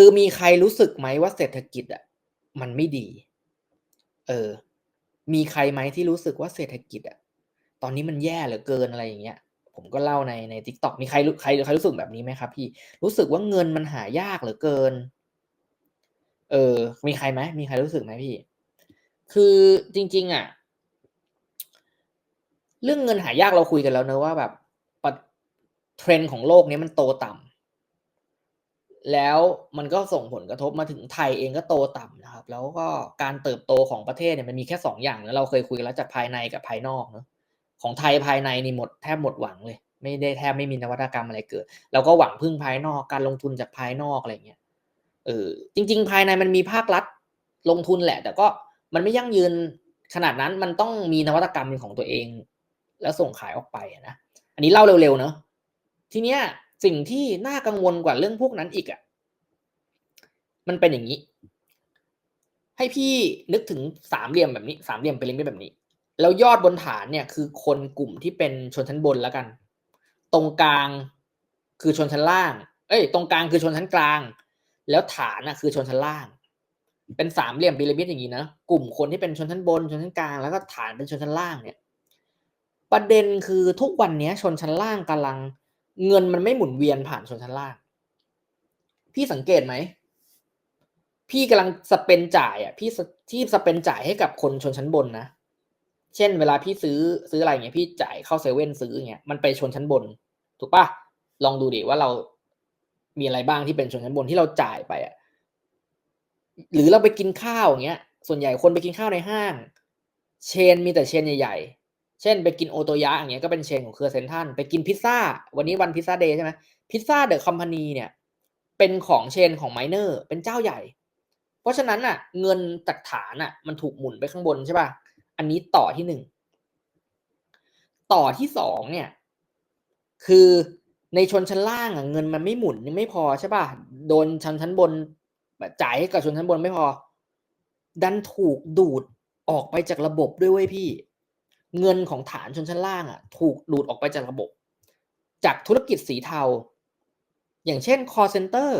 คือมีใครรู้สึกไหมว่าเศรษฐกิจอะมันไม่ดี เออ มีใครไหมที่รู้สึกว่าเศรษฐกิจอะ ตอนนี้มันแย่เหลือเกินอะไรอย่างเงี้ย ผมก็เล่าในในทิกตอกมีใครใครใครรู้สึกแบบนี้ไหมครับพี่ รู้สึกว่าเงินมันหายากเหลือเกิน เออ มีใครไหมมีใครรู้สึกไหมพี่ คือจริง ๆ อะ เรื่องเงินหายากเราคุยกันแล้วเนอะว่าแบบเทรนด์ของโลกนี้มันโตต่ำ แล้วมันก็ส่งผลกระทบมาถึงไทยเองก็โตต่ำนะครับ แล้วก็การเติบโตของประเทศเนี่ยมันมีแค่สองอย่างแล้วเราเคยคุยกันแล้วจากภายในกับภายนอกเนอะของไทยภายในนี่หมดแทบหมดหวังเลย ไม่ได้แทบไม่มีนวัตกรรมอะไรเกิด แล้วก็หวังพึ่งภายนอกการลงทุนจากภายนอกอะไรเงี้ยเออจริง ๆ ภายในมันมีภาครัฐลงทุนแหละ แต่ก็มันไม่ยั่งยืนขนาดนั้นมันต้องมีนวัตกรรมเป็นของตัวเอง แล้วส่งขายออกไปนะ อันนี้เล่าเร็วๆเนาะทีเนี้ย สิ่งที่น่ากังวลกว่าเรื่องพวกนั้นอีกอะ่ะ มันเป็นอย่างนี้ ให้พี่นึกถึงสามเหลี่ยมแบบนี้ สามเหลี่ยมเป็นเล็กแบบนี้ แล้วยอดบนฐานเนี่ยคือคนกลุ่มที่เป็นชนชั้นบนแล้วกัน ตรงกลางคือชนชั้นล่าง เอ้ย ตรงกลางคือชนชั้นกลาง แล้วฐานน่ะคือชนชั้นล่าง เป็นสามเหลี่ยมพีระมิดอย่างนี้นะ กลุ่มคนที่เป็นชนชั้นบน ชนชั้นกลาง แล้วก็ฐานเป็นชนชั้นล่างเนี่ย ประเด็นคือทุกวันนี้ชนชั้นล่างกำลัง เงินมันไม่หมุนเวียนผ่านชนชั้นล่าง พี่สังเกตไหม พี่กำลังสเปนจ่ายอะ พี่ที่สเปนจ่ายให้กับคนชนชั้นบนนะ เช่น เวลาพี่ซื้อซื้ออะไรเงี้ยพี่จ่ายเข้าเซเว่นซื้อเงี้ยมันไปชนชั้นบน ถูกปะลองดูดิว่าเรามีอะไรบ้างที่เป็นชนชั้นบนที่เราจ่ายไปอะ หรือเราไปกินข้าวเงี้ย ส่วนใหญ่คนไปกินข้าวในห้าง เชนมีแต่เชนใหญ่ เช่นไปกินโอโตยะอย่างเงี้ยก็เป็นเชนของเครือเซนทันไปกินพิซซ่า วันนี้วันพิซซ่าเดย์ใช่ไหมพิซซ่าเดอะคอมพานีเนี่ยเป็นของเชนของไมเนอร์เป็นเจ้าใหญ่ เพราะฉะนั้นอะ เงินจากฐานอะ มันถูกหมุนไปข้างบนใช่ป่ะอันนี้ต่อที่หนึ่งต่อที่สองเนี่ย คือในชนชั้นล่างอะเงินมันไม่หมุนยังไม่พอใช่ป่ะโดนชั้นชั้นบนจ่ายให้กับชนชั้นบนไม่พอ ดันถูกดูดออกไปจากระบบด้วยเว้ยพี่ เงินของฐานชนชั้นล่างอะถูกดูดออกไปจากระบบ จากธุรกิจสีเทา อย่างเช่น call center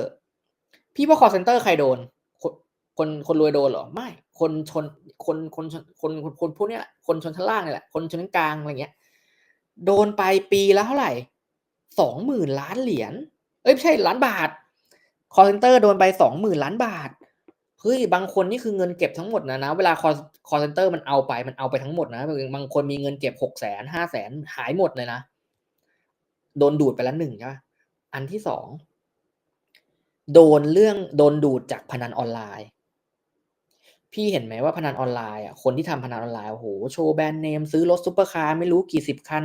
พี่ว่า call center ใครโดน คนคนคนรวยโดนเหรอ ไม่ คนชนคนคนคนคนคนพวกนี้แหละคนชนชั้นล่างนี่แหละ คนชนชั้นกลางอะไรเงี้ย โดนไปปีละเท่าไหร่สองหมื่นล้านเหรียญเอ้ยไม่ใช่ล้านบาท call center โดนไปสองหมื่นล้านบาท เฮ้ยบางคนนี่คือเงินเก็บทั้งหมดนะนะ เวลาคอคอเซนเตอร์มันเอาไปมันเอาไปทั้งหมดนะบางคนมีเงินเก็บหกแสนห้าแสนหายหมดเลยนะ โดนดูดไปแล้วหนึ่งใช่ไหมอันที่สองโดนเรื่องโดนดูดจากพนันออนไลน์ พี่เห็นไหมว่าพนันออนไลน์อะคนที่ทำพนันออนไลน์โอ้โหโชว์แบรนด์เนมซื้อรถซุปเปอร์คาร์ไม่รู้กี่สิบคัน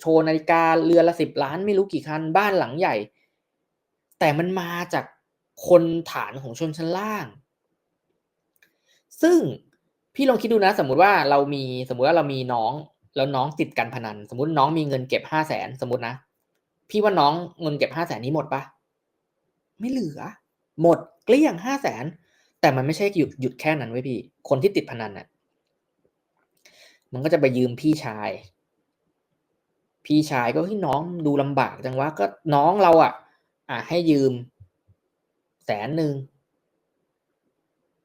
โชว์นาฬิกาเรือละสิบล้านไม่รู้กี่คัน บ้านหลังใหญ่ แต่มันมาจากคนฐานของชนชั้นล่าง ซึ่งพี่ลองคิดดูนะ สมมุติว่าเรามีสมมุติว่าเรามีน้อง แล้วน้องติดการพนัน สมมติน้องมีเงินเก็บห้าแสนสมมตินะ พี่ว่าน้องเงินเก็บห้าแสนนี้หมดปะไม่เหลือ หมดเกลี้ยงห้าแสนแต่มันไม่ใช่หยุดหยุดแค่นั้นไว้พี่ คนที่ติดพนันน่ะ มันก็จะไปยืมพี่ชาย พี่ชายก็ให้น้องดูลำบากจังวะก็น้องเราอะ อะให้ยืม แสนหนึ่ง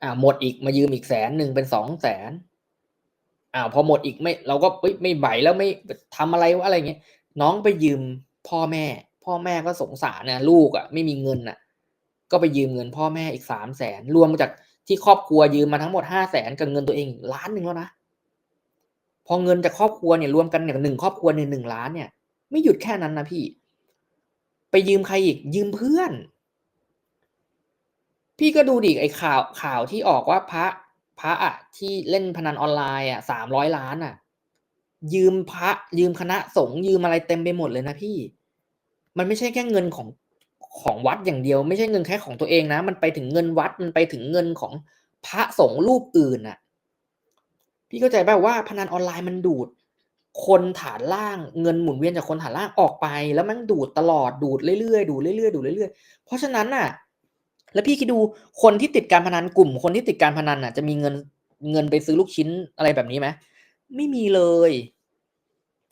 อ่าหมดอีกมายืมอีกแสนหนึ่งเป็นสองแสนอ่าพอหมดอีกไม่ เราก็ไม่ไม่ไหวแล้วไม่ทำอะไรวะอะไรเงี้ยน้องไปยืมพ่อแม่ พ่อแม่ก็สงสารนะลูกอะ่ะ ไม่มีเงินอะ่ะ ก็ไปยืมเงินพ่อแม่อีกสามแสนรวมจากที่ครอบครัวยืมมาทั้งหมดห้าแสนกับเงินตัวเองล้านหนึ่งแล้วนะพอเงินจากครอบครัวเนี่ยรวมกันเนี่ยหนึ่งครอบครัวหนึ่งหนึ่งล้านเนี่ย ไม่หยุดแค่นั้นนะพี่ ไปยืมใครอีกยืมเพื่อน พี่ก็ดูดิไอ้ข่าวข่าวที่ออกว่าพระพระอะที่เล่นพนันออนไลน์อะสามร้อยล้านอะ ยืมพระยืมคณะสงฆ์ยืมอะไรเต็มไปหมดเลยนะพี่ มันไม่ใช่แค่เงินของของวัดอย่างเดียว ไม่ใช่เงินแค่ของตัวเองนะ มันไปถึงเงินวัดมันไปถึงเงินของพระสงฆ์รูปอื่นอะ พี่เข้าใจป่าว่าพนันออนไลน์มันดูด คนฐานล่างเงินหมุนเวียนจากคนฐานล่างออกไป แล้วมันดูดตลอดดูดเรื่อยๆดูดเรื่อยๆดูดเรื่อยๆเพราะฉะนั้นน่ะ แล้วพี่คิดดูคนที่ติดการพนันกลุ่ม คนที่ติดการพนันอะ จะมีเงินเงินไปซื้อลูกชิ้นอะไรแบบนี้ไหมไม่มีเลย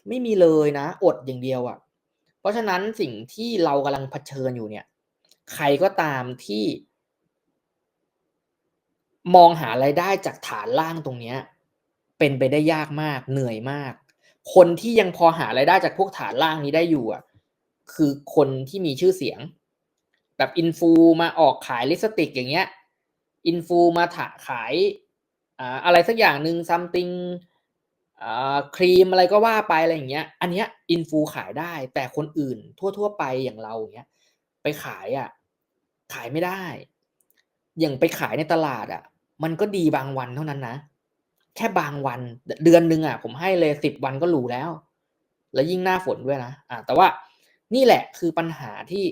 ไม่มีเลยนะ อดอย่างเดียวอะ เพราะฉะนั้นสิ่งที่เรากำลังเผชิญอยู่เนี่ย ใครก็ตามที่ มองหารายได้จากฐานล่างตรงเนี้ย เป็นไปได้ยากมาก เหนื่อยมาก คนที่ยังพอหารายได้จากพวกฐานล่างนี้ได้อยู่อะ คือคนที่มีชื่อเสียง แบบอินฟูมาออกขายลิปสติกอย่างเงี้ยอินฟูมาถะขายอะไรสักอย่างหนึ่ง something อ่าครีมอะไรก็ว่าไปอะไรอย่างเงี้ย อันเนี้ยอินฟูขายได้แต่คนอื่นทั่ว ๆ ไปอย่างเราอย่างเงี้ยไปขายอะขายไม่ได้ อย่างไปขายในตลาดอะมันก็ดีบางวันเท่านั้นนะ แค่บางวันเดือนหนึ่งอะผมให้เลย10วันก็หรูแล้ว แล้วยิ่งหน้าฝนด้วยนะอ่าแต่ว่านี่แหละคือปัญหาที่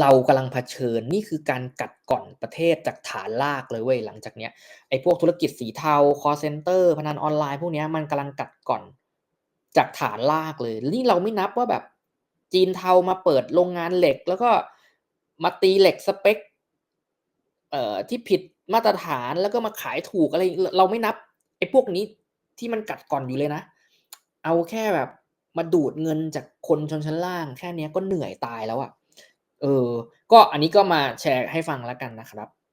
เรากำลังเผชิญนี่คือการกัดก่อนประเทศจากฐานรากเลยเว้ยหลังจากเนี้ยไอ้พวกธุรกิจสีเทาคอเซนเตอร์พนันออนไลน์พวกเนี้ยมันกำลังกัดก่อนจากฐานรากเลย นี่เราไม่นับว่าแบบจีนเทามาเปิดโรงงานเหล็ก แล้วก็มาตีเหล็กสเปกเอ่อที่ผิดมาตรฐานแล้วก็มาขายถูกอะไรเราไม่นับไอ้พวกนี้ที่มันกัดก่อนอยู่เลยนะ เอาแค่แบบมาดูดเงินจากคนชนชั้นล่าง แค่นี้ก็เหนื่อยตายแล้วอะ เออ ก็อันนี้ก็มาแชร์ให้ฟังแล้วกันนะครับ